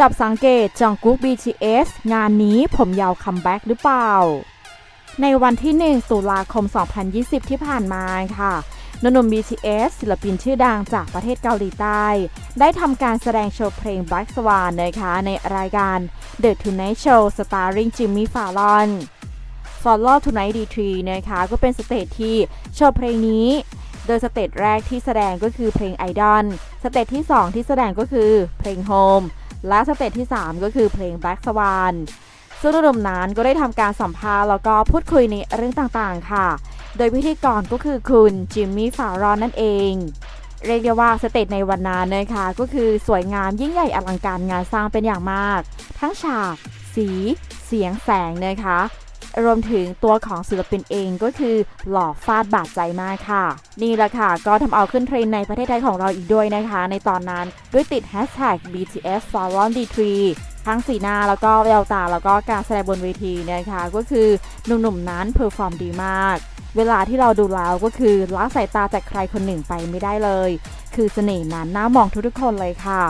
จับสังเกตจองกุ๊ก BTS งานนี้ผมยาวคัมแบ็กหรือเปล่า ในวันที่ 1 ตุลาคม 2020 ที่ผ่านมาค่ะหนุ่ม BTS ศิลปินชื่อดังจากประเทศเกาหลีใต้ ได้ทำการแสดงโชว์เพลง Black Swan นะคะในรายการ The Tonight Show starring Jimmy Fallon Follow Tonight D3 นะคะก็เป็นสเตจที่โชว์เพลงนี้ โดยสเตจแรกที่แสดงก็คือเพลง Idol สเตจที่ 2 ที่แสดงก็คือเพลง Home และสเตจที่ 3 ก็คือเพลง Black Swan ซึ่งระดมนั้นก็ได้ทำการสัมภาษณ์แล้วก็พูดคุยในเรื่องต่างๆ ค่ะ โดยพิธีกรก็คือคุณจิมมี่ฟารอนนั่นเอง เรียกได้ว่าสเตจในวันนั้นนะคะก็คือสวยงามยิ่งใหญ่อลังการงานสร้างเป็นอย่างมาก ทั้งฉาก สี เสียงแสงนะคะ รวมถึงตัวของศิลปินเองก็คือหล่อฟาดบาดใจมากค่ะ นี่แหละค่ะ ก็ทำเอาขึ้นเทรนในประเทศไทยของเราอีกด้วยนะคะ ในตอนนั้นด้วยติด hashtag BTS f a l o n D3 ทั้งสีหน้าแล้วก็แววตาแล้วก็การแสดงบนเวทีนะคะ ก็คือหนุ่มๆนั้นเพอร์ฟอร์มดีมาก เวลาที่เราดูแล้วก็คือละสายตาจากใครคนหนึ่งไปไม่ได้เลย คือเสน่ห์นั้นน่ามองทุกๆคนเลยค่ะ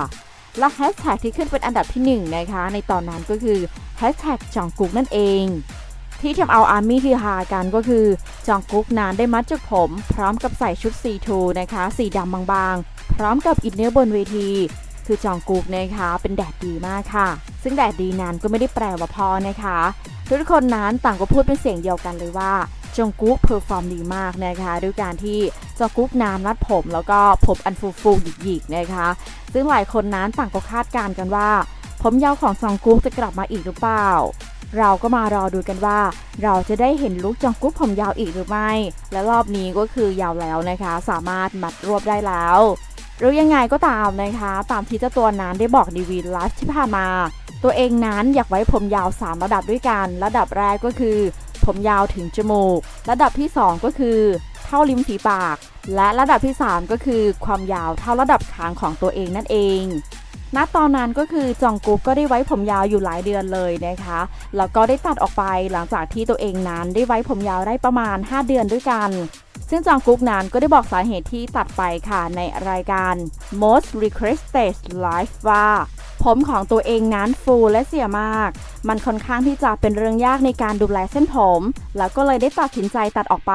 และแฮชแท็กที่ขึ้นเป็นอันดับที่1นนะคะในตอนนั้นก็คือแฮชแท็กจองกุกนั่นเอง ที่ทำเอาอาร์มี่ที่ฮากันก็คือ จองกุ๊กนานได้มัดจุกผม พร้อมกับใส่ชุดซีทูนะคะ สีดำบางๆ พร้อมกับอินเนอร์บนเวที คือจองกุ๊กนะคะ เป็นแดดดีมากค่ะ ซึ่งแดดดีนั้นก็ไม่ได้แปลว่าพอนะคะ ทุกคนนั้นต่างก็พูดเป็นเสียงเดียวกันเลยว่าจงกุ๊กเพอร์ฟอร์มดีมากนะคะด้วยการที่จงกุ๊กนานรัดผม แล้วก็ผมอันฟูฟูหยิกๆนะคะ ซึ่งหลายคนนั้นต่างก็คาดการณ์กันว่า ผมยาวของจองกุ๊กจะกลับมาอีกหรือเปล่า เราก็มารอดูกันว่า เราจะได้เห็นลุคจองกุ๊กผมยาวอีกหรือไม่ และรอบนี้ก็คือยาวแล้วนะคะ สามารถมัดรวบได้แล้วหรือยังไงก็ตามนะคะ ตามที่เจ้าตัวนั้นได้บอกในวีไลฟ์ที่ผ่านมา ตัวเองนั้นอยากไว้ผมยาว 3 ระดับด้วยกัน ระดับแรกก็คือ ผมยาวถึงจมูก ระดับที่ 2 ก็คือ เท่าริมฝีปาก และระดับที่ 3 ก็คือ ความยาวเท่าระดับคางของตัวเองนั่นเอง ณตอนนั้นก็คือจองกุ๊กก็ได้ไว้ผมยาวอยู่หลายเดือนเลยนะคะ แล้วก็ได้ตัดออกไปหลังจากที่ตัวเองนั้นได้ไว้ผมยาวได้ประมาณ 5 เดือนด้วยกัน ซึ่งจองกุ๊กนั้นก็ได้บอกสาเหตุที่ตัดไปค่ะในรายการ Most Requested Live ว่าผมของตัวเองนั้นฟูและเสียมาก มันค่อนข้างที่จะเป็นเรื่องยากในการดูแลเส้นผม แล้วก็เลยได้ตัดสินใจตัดออกไป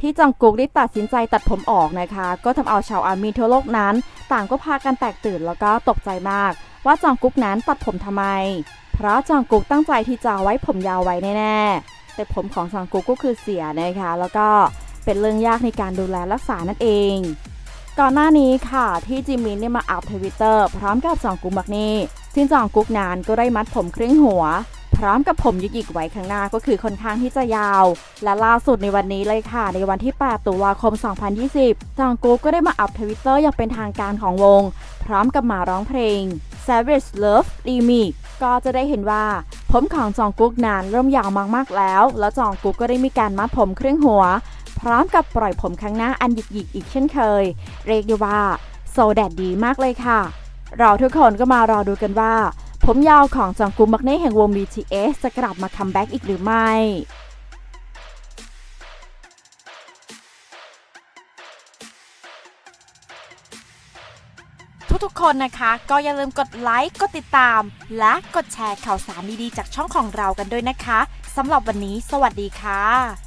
ที่จองกุ๊กได้ตัดสินใจตัดผมออกนะคะ ก็ทำเอาชาวอาร์มีทั่วโลกนั้น ต่างก็พากันแตกตื่นแล้วก็ตกใจมาก ว่าจองกุ๊กนั้นตัดผมทำไม เพราะจองกุ๊กตั้งใจที่จะไว้ผมยาวไว้แน่ๆ แต่ผมของจองกุ๊กก็คือเสียนะคะ แล้วก็เป็นเรื่องยากในการดูแลรักษานั่นเอง ก่อนหน้านี้ค่ะที่จิมมินได้มาอัพทวิตเตอร์พร้อมกับจองกุ๊กมักนี่ซึ่งจองกุ๊กนานก็ได้มัดผมครึ่งหัว พร้อมกับผมยิกไว้ข้างหน้าก็คือค่อนข้างที่จะยาว และล่าสุดในวันนี้เลยค่ะ ในวันที่ 8 ตุลาคม 2020 จองกุกก็ได้มาอัพทวิตเตอร์อย่างเป็นทางการของวง พร้อมกับมาร้องเพลง Savage Love Remix ก็จะได้เห็นว่า ผมของจองกุ๊กนานเริ่มยาวมากๆแล้ว แล้วจองกุ๊กก็ได้มีการมัดผมครึ่งหัว พร้อมกับปล่อยผมข้างหน้าอันหยิกๆอีกเช่นเคย เรียกได้ว่าโซแดดดีมากเลยค่ะ เราทุกคนก็มารอดูกันว่า ผมยาวของจองกุมักเน่แห่งวง BTS จะกลับมาคัมแบ็กอีกหรือไม่ทุกๆคนนะคะ ก็อย่าลืมกดไลค์ กดติดตาม และกดแชร์ข่าวสารดีๆ จากช่องของเรากันด้วยนะคะสำหรับวันนี้ สวัสดีค่ะ